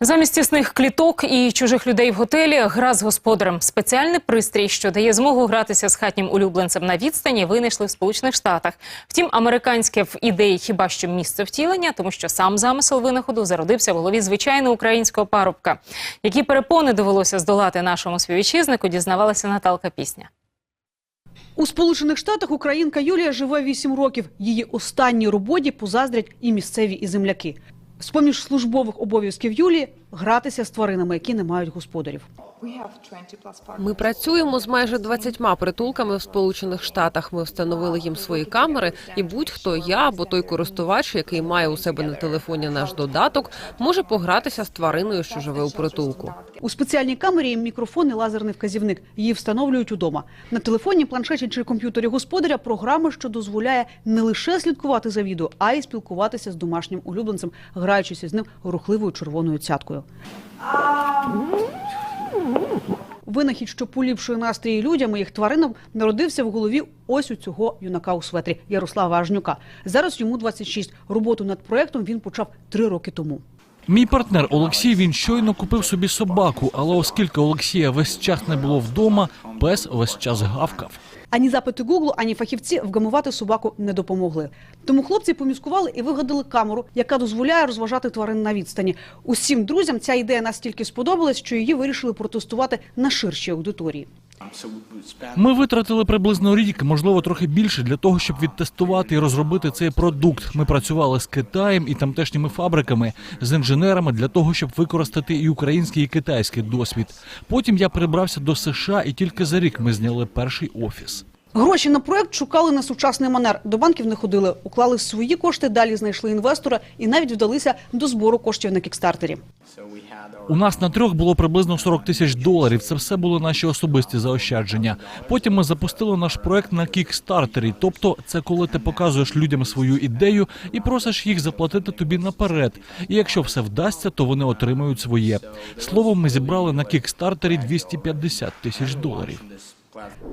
Замість тісних кліток і чужих людей в готелі гра з господарем. Спеціальний пристрій, що дає змогу гратися з хатнім улюбленцем на відстані, винайшли в Сполучених Штатах. Втім, американське в ідеї хіба що місце втілення, тому що сам замисел винаходу зародився в голові звичайного українського парубка. Які перепони довелося здолати нашому співвітчизнику, дізнавалася Наталка Пісня. У Сполучених Штатах українка Юлія живе 8 років. Її останній роботі позаздрять і місцеві і земляки. З-поміж службових обов'язків Юлії гратися з тваринами, які не мають господарів. Ми працюємо з майже 20 притулками в Сполучених Штатах. Ми встановили їм свої камери, і будь-хто я або той користувач, який має у себе на телефоні наш додаток, може погратися з твариною, що живе у притулку. У спеціальній камері мікрофон і лазерний вказівник. Її встановлюють удома. На телефоні, планшеті чи комп'ютері господаря програма, що дозволяє не лише слідкувати за відео, а й спілкуватися з домашнім улюбленцем, граючись із ним рухливою червоною цяткою. Винахід, що поліпшує настрій людям і їх тваринам, народився в голові ось у цього юнака у светрі Ярослава Ажнюка. Зараз йому 26. Роботу над проектом він почав три роки тому. Мій партнер Олексій він щойно купив собі собаку, але оскільки Олексія весь час не було вдома, пес весь час гавкав. Ані запити Гуглу, ані фахівці вгамувати собаку не допомогли. Тому хлопці поміскували і вигадали камеру, яка дозволяє розважати тварин на відстані. Усім друзям ця ідея настільки сподобалась, що її вирішили протестувати на ширшій аудиторії. Ми витратили приблизно рік, можливо, трохи більше для того, щоб відтестувати і розробити цей продукт. Ми працювали з Китаєм і тамтешніми фабриками, з інженерами для того, щоб використати і український, і китайський досвід. Потім я прибрався до США, і тільки за рік ми зняли перший офіс. Гроші на проект шукали на сучасний манер. До банків не ходили, уклали свої кошти, далі знайшли інвестора і навіть вдалися до збору коштів на кікстартері. У нас на трьох було приблизно 40 тисяч доларів. Це все були наші особисті заощадження. Потім ми запустили наш проект на кікстартері. Тобто, це коли ти показуєш людям свою ідею і просиш їх заплатити тобі наперед. І якщо все вдасться, то вони отримають своє. Словом, ми зібрали на кікстартері 250 тисяч доларів.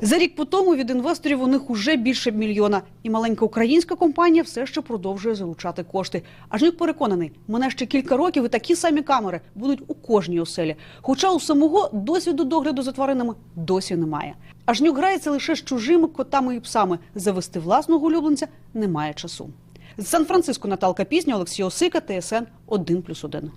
За рік по тому від інвесторів у них уже більше мільйона. І маленька українська компанія все ще продовжує залучати кошти. Ажнюк переконаний, мене ще кілька років і такі самі камери будуть у кожній оселі. Хоча у самого досвіду догляду за тваринами досі немає. Ажнюк грається лише з чужими котами і псами. Завести власного улюбленця немає часу. З Сан-Франциско Наталка Пісня, Олексій Осика, ТСН 1+,1.